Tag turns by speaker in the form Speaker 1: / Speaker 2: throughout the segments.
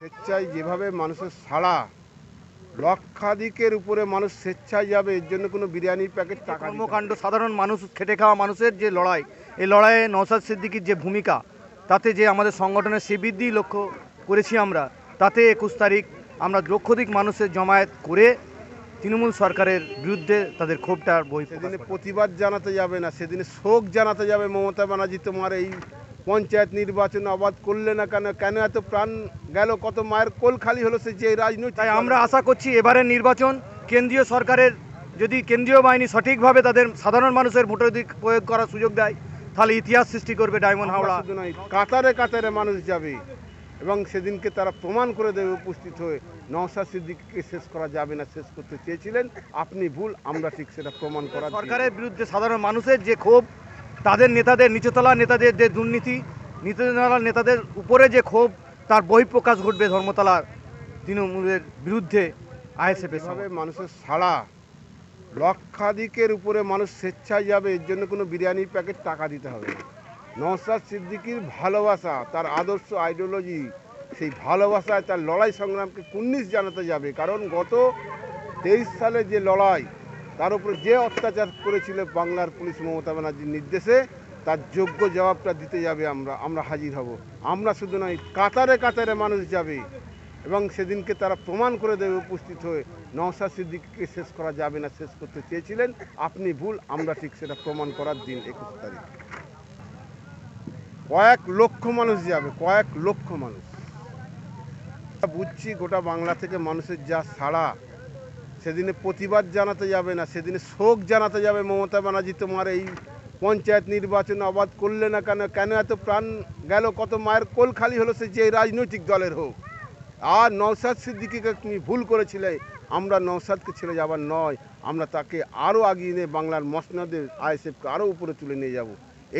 Speaker 1: স্বেচ্ছায় যেভাবে মানুষের সাড়া লক্ষাধিকের উপরে মানুষ স্বেচ্ছায় যাবে এর জন্য কোনো বিরিয়ানির প্যাকেট টাকা।
Speaker 2: কর্মকাণ্ড সাধারণ মানুষ খেটে খাওয়া মানুষের যে লড়াই এই লড়াইয়ে নওসাদ সিদ্দিকির যে ভূমিকা তাতে যে আমাদের সংগঠনের শ্রীবৃদ্ধি লক্ষ্য করেছি আমরা তাতে একুশ তারিখ আমরা লক্ষাধিক মানুষের জমায়েত করে তৃণমূল সরকারের বিরুদ্ধে তাদের ক্ষোভটার বই
Speaker 1: সেদিনে প্রতিবাদ জানাতে যাবে না সেদিনে শোক জানাতে যাবে মমতা ব্যানার্জি তোমার এই পঞ্চায়েত নির্বাচন অবাধ করলে না কেন? কেন এত প্রাণ গেল? কত মায়ের কোল খালি হলো সে যে রাজনৈতিক
Speaker 2: তাই আমরা আশা করছি এবারের নির্বাচন কেন্দ্রীয় সরকারের যদি কেন্দ্রীয় বাহিনী সঠিকভাবে তাদের সাধারণ মানুষের ভোটাধিক প্রয়োগ করার সুযোগ দেয় তাহলে ইতিহাস সৃষ্টি করবে ডায়মন্ড হাওড়া।
Speaker 1: কাতারে কাতারে মানুষ যাবে এবং সেদিনকে তারা প্রমাণ করে দেবে উপস্থিত হয়ে নওশাদ সিদ্দিককে শেষ করা যাবে না শেষ করতে চেয়েছিলেন। আপনি ভুল আমরা ঠিক সেটা প্রমাণ করা
Speaker 2: সরকারের বিরুদ্ধে সাধারণ মানুষের যে ক্ষোভ তাদের নেতাদের নিচতলা নেতাদের যে দুর্নীতি নিচতলা নেতাদের উপরে যে ক্ষোভ তার বহিঃপ্রকাশ ঘটবে ধর্মতলার তৃণমূলের বিরুদ্ধে আইএসএফের
Speaker 1: এভাবে মানুষের সাড়া লক্ষাধিকের উপরে মানুষ স্বেচ্ছায় যাবে এর জন্য কোনো বিরিয়ানির প্যাকেট টাকা দিতে হবে না। নওশাদ সিদ্দিকির ভালোবাসা তার আদর্শ আইডিওলজি সেই ভালোবাসায় তার লড়াই সংগ্রামকে কুন্নিশ জানাতে যাবে। কারণ গত তেইশ সালে যে লড়াই তার উপরে যে অত্যাচার করেছিল বাংলার পুলিশ মমতা ব্যানার্জির নির্দেশে, তার যোগ্য জবাবটা দিতে যাবে আমরা আমরা হাজির হব। আমরা শুধু নয়, কাতারে কাতারে মানুষ যাবে। এবং সেদিনকে তারা প্রমাণ করে দেবে উপস্থিত হয়ে, নওশাদ সিদ্দিককে শেষ করা যাবে না, শেষ করতে চেয়েছিলেন। আপনি ভুল, আমরা ঠিক সেটা প্রমাণ করার দিন একুশ তারিখ। কয়েক লক্ষ মানুষ যাবে, কয়েক লক্ষ মানুষ। বুঝছি গোটা বাংলা থেকে মানুষের যা সাড়া সেদিনে প্রতিবাদ জানাতে যাবে না, সেদিনে শোক জানাতে যাবে মমতা ব্যানার্জি তোমার এই পঞ্চায়েত নির্বাচন অবাধ করলে না কেন? কেন এত প্রাণ গেল? কত মায়ের কোল খালি হলো সে যে রাজনৈতিক দলের হোক। আর নওশাদ সিদ্দিকিকে তুমি ভুল করেছিলে। আমরা নওশাদকে ছেড়ে যাবার নয়, আমরা তাকে আরও আগিয়ে নিয়ে বাংলার মসনদের আইএসএফকে আরও উপরে তুলে নিয়ে যাব।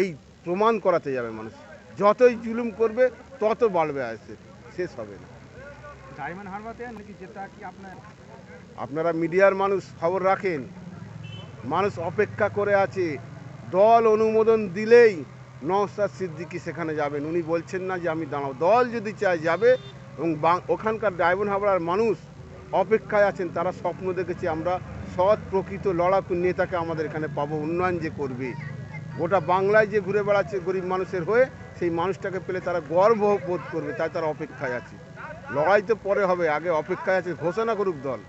Speaker 1: এই প্রমাণ করাতে যাবে মানুষ। যতই জুলুম করবে, তত বাড়বে আইএসএফ। শেষ হবে না।
Speaker 3: আপনার
Speaker 1: মিডিয়ার মানুষ খবর রাখেন। মানুষ অপেক্ষা করে আছে। দল অনুমোদন দিলেই নওশাদ সিদ্দিকি সেখানে যাবেন। উনি বলছেন না যে আমি দাঁড়াও দল যদি চায় যাবে এবং ওখানকার ডায়মন্ড হাবড়ার মানুষ অপেক্ষায় আছেন, তারা স্বপ্ন দেখেছে আমরা সৎ প্রকৃত লড়াকু নেতাকে আমাদের এখানে পাবো, উন্নয়ন যে করবে। গোটা বাংলায় যে ঘুরে বেড়াচ্ছে গরিব মানুষের হয়ে, সেই মানুষটাকে পেলে তারা গর্ব বোধ করবে, তাই তারা অপেক্ষায় আছে। লড়াই তো পরে হবে আগে অপেক্ষায় আছে ঘোষণা করুক দল।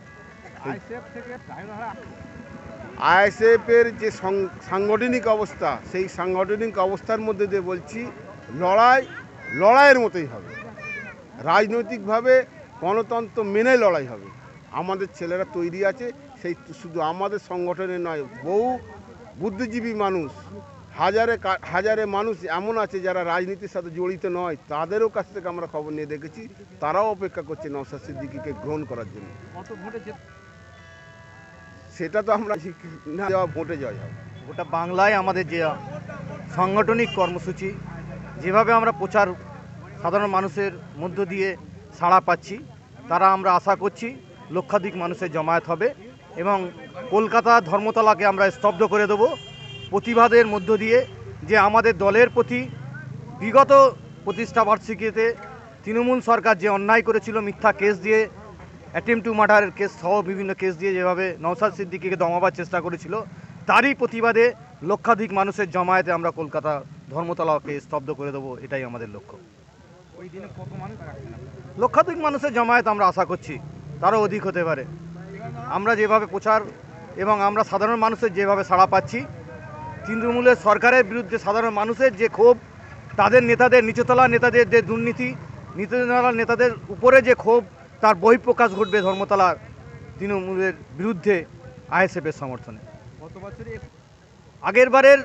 Speaker 1: আইএসএফের যে সাংগঠনিক অবস্থা সেই সাংগঠনিক অবস্থার মধ্যে দিয়ে বলছি লড়াই লড়াইয়ের মতোই হবে। রাজনৈতিকভাবে গণতন্ত্র মেনে লড়াই হবে। আমাদের ছেলেরা তৈরি আছে সেই শুধু আমাদের সংগঠনে নয় বহু বুদ্ধিজীবী মানুষ হাজারে কা- হাজারে মানুষ এমন আছে যারা রাজনীতির সাথে জড়িত নয় তাদেরও কাছ থেকে আমরা খবর নিয়ে দেখেছি। তারাও অপেক্ষা করছে নওশাদ সিদ্দিকিকে গ্রহণ করার জন্য। সেটা তো আমরা শিখ- না যাওয়া ভোটে জয় হবে।
Speaker 2: গোটা বাংলায় আমাদের যে সাংগঠনিক কর্মসূচি যেভাবে আমরা প্রচার সাধারণ মানুষের মধ্য দিয়ে সাড়া পাচ্ছি তারা আমরা আশা করছি লক্ষাধিক মানুষের জমায়েত হবে এবং কলকাতা ধর্মতলাকে আমরা স্তব্ধ করে দেব। প্রতিবাদের মধ্য দিয়ে যে আমাদের দলের প্রতি বিগত প্রতিষ্ঠা বার্ষিকীতে তৃণমূল সরকার যে অন্যায় করেছিল মিথ্যা কেস দিয়ে অ্যাটেম্প টু মার্ডারের কেস সহ বিভিন্ন কেস দিয়ে যেভাবে নওশাদ সিদ্দিকিকে দমাবার চেষ্টা করেছিল তারই প্রতিবাদে লক্ষাধিক মানুষের জমায়েতে আমরা কলকাতা ধর্মতলাকে স্তব্ধ করে দেবো এটাই আমাদের লক্ষ্য।
Speaker 3: ওই দিনে কত মানুষ
Speaker 2: লক্ষাধিক মানুষের জমায়েত আমরা আশা করছি তারও অধিক হতে পারে। আমরা যেভাবে প্রচার এবং আমরা সাধারণ মানুষের যেভাবে সাড়া পাচ্ছি তৃণমূলের সরকারের বিরুদ্ধে সাধারণ মানুষের যে ক্ষোভ, তাদের নেতাদের, নিচতলা নেতাদের যে দুর্নীতি নিচতলা নেতাদের উপরে যে ক্ষোভ, তার বহিঃপ্রকাশ ঘটবে ধর্মতলার তৃণমূলের বিরুদ্ধে আইএসএফের সমর্থনে।
Speaker 3: গত বছরে
Speaker 2: আগের বারের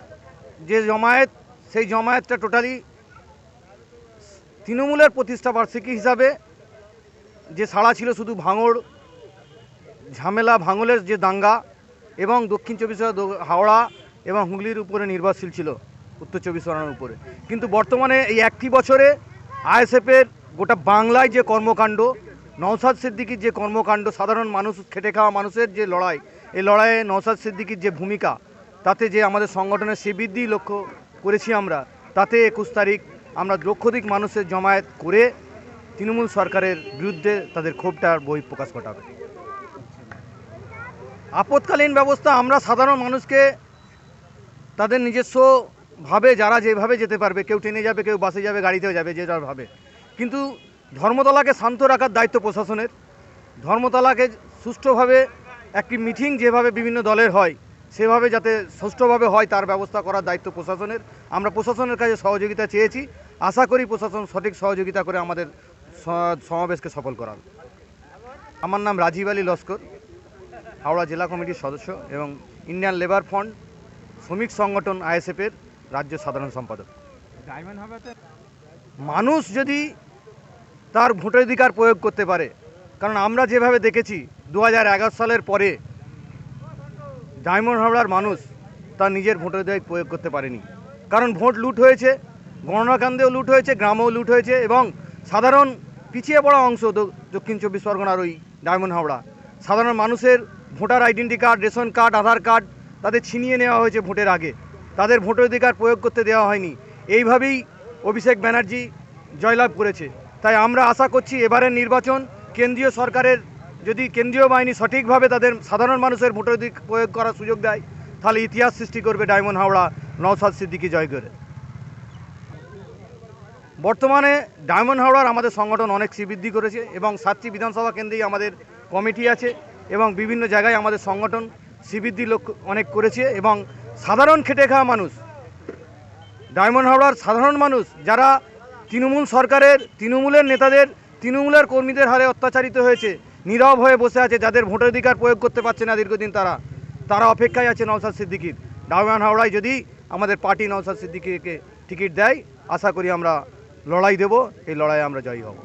Speaker 2: যে জমায়েত, সেই জমায়েতটা টোটালি তৃণমূলের প্রতিষ্ঠা বার্ষিকী হিসাবে যে সাড়া ছিল শুধু ভাঙড়, ঝামেলা ভাঙলের যে দাঙ্গা এবং দক্ষিণ চব্বিশ হাওড়া এবং হুগলির উপরে নির্ভরশীল ছিল, উত্তর চব্বিশ পরগনার উপরে। কিন্তু বর্তমানে এই একটি বছরে আইএসএফের গোটা বাংলায় যে কর্মকাণ্ড, নওশাদ সিদ্দিকির যে কর্মকাণ্ড, সাধারণ মানুষ খেটে খাওয়া মানুষের যে লড়াই, এই লড়াইয়ে নওশাদ সিদ্দিকির যে ভূমিকা, তাতে যে আমাদের সংগঠনের সে শ্রীবৃদ্ধি লক্ষ্য করেছি আমরা, তাতে একুশ তারিখ আমরা লক্ষাধিক মানুষের জমায়েত করে তৃণমূল সরকারের বিরুদ্ধে তাদের ক্ষোভটার বই প্রকাশ ঘটাবে। আপৎকালীন ব্যবস্থা আমরা সাধারণ মানুষকে তাদের নিজস্ব ভাবে যারা যেভাবে যেতে পারবে, কেউ ট্রেনে যাবে, কেউ বাসে যাবে, গাড়িতেও যাবে, যে যার ভাবে। কিন্তু ধর্মতলাকে শান্ত রাখার দায়িত্ব প্রশাসনের। ধর্মতলাকে সুষ্ঠুভাবে একটি মিটিং যেভাবে বিভিন্ন দলের হয়, সেভাবে যাতে সুষ্ঠুভাবে হয়, তার ব্যবস্থা করার দায়িত্ব প্রশাসনের। আমরা প্রশাসনের কাছে সহযোগিতা চেয়েছি। আশা করি প্রশাসন সঠিক সহযোগিতা করে আমাদের সমাবেশকে সফল করার। আমার নাম রাজীব আলী লস্কর, হাওড়া জেলা কমিটির সদস্য এবং ইন্ডিয়ান লেবার ফ্রন্ট। শ্রমিক সংগঠন আইএসএফের রাজ্য সাধারণ সম্পাদক।
Speaker 3: ডায়মন্ড
Speaker 2: মানুষ যদি তার ভোটাধিকার প্রয়োগ করতে পারে কারণ আমরা যেভাবে দেখেছি দু হাজার এগারো সালের পরে ডায়মন্ড হাওড়ার মানুষ তার নিজের ভোটাধিকার প্রয়োগ করতে পারেনি। কারণ ভোট লুট হয়েছে গণনাকান্দেও লুট হয়েছে গ্রামেও লুট হয়েছে এবং সাধারণ পিছিয়ে পড়া অংশ দক্ষিণ চব্বিশ পরগনার ওই ডায়মন্ড হাওড়া সাধারণ মানুষের voter identity card ration card Aadhaar card তাদের ছিনিয়ে নেওয়া হয়েছে ভোটের আগে। তাদের ভোটাধিকার প্রয়োগ করতে দেওয়া হয়নি। এইভাবেই অভিষেক ব্যানার্জি জয়লাভ করেছে। তাই আমরা আশা করছি এবারের নির্বাচন কেন্দ্রীয় সরকারের যদি কেন্দ্রীয় বাহিনী সঠিকভাবে তাদের সাধারণ মানুষের ভোটাধিকার প্রয়োগ করার সুযোগ দেয়, তাহলে ইতিহাস সৃষ্টি করবে ডায়মন্ড হাওড়া নওসাদ সিদ্দিকি জয় করে বর্তমানে ডায়মন্ড হাওড়ার আমাদের সংগঠন অনেক শ্রীবৃদ্ধি করেছে এবং সাতটি বিধানসভা কেন্দ্রেই আমাদের কমিটি আছে এবং বিভিন্ন জায়গায় আমাদের সংগঠন শ্রীবৃদ্ধি লক্ষ্য অনেক করেছে এবং সাধারণ খেটে খাওয়া মানুষ, ডায়মন্ড হাওড়ার সাধারণ মানুষ যারা তৃণমূল সরকারের, তৃণমূলের নেতাদের, তৃণমূলের কর্মীদের হারে অত্যাচারিত হয়েছে, নীরব হয়ে বসে আছে, যাদের ভোটাধিকার প্রয়োগ করতে পারছে না দীর্ঘদিন তারা তারা অপেক্ষায় আছে নওসাদ সিদ্দিকির। ডায়মন্ড হাওড়ায় যদি আমাদের পার্টি নওসাদ সিদ্দিকিকে টিকিট দেয়, আশা করি আমরা লড়াই দেব, এই লড়াইয়ে আমরা জয়ী হব।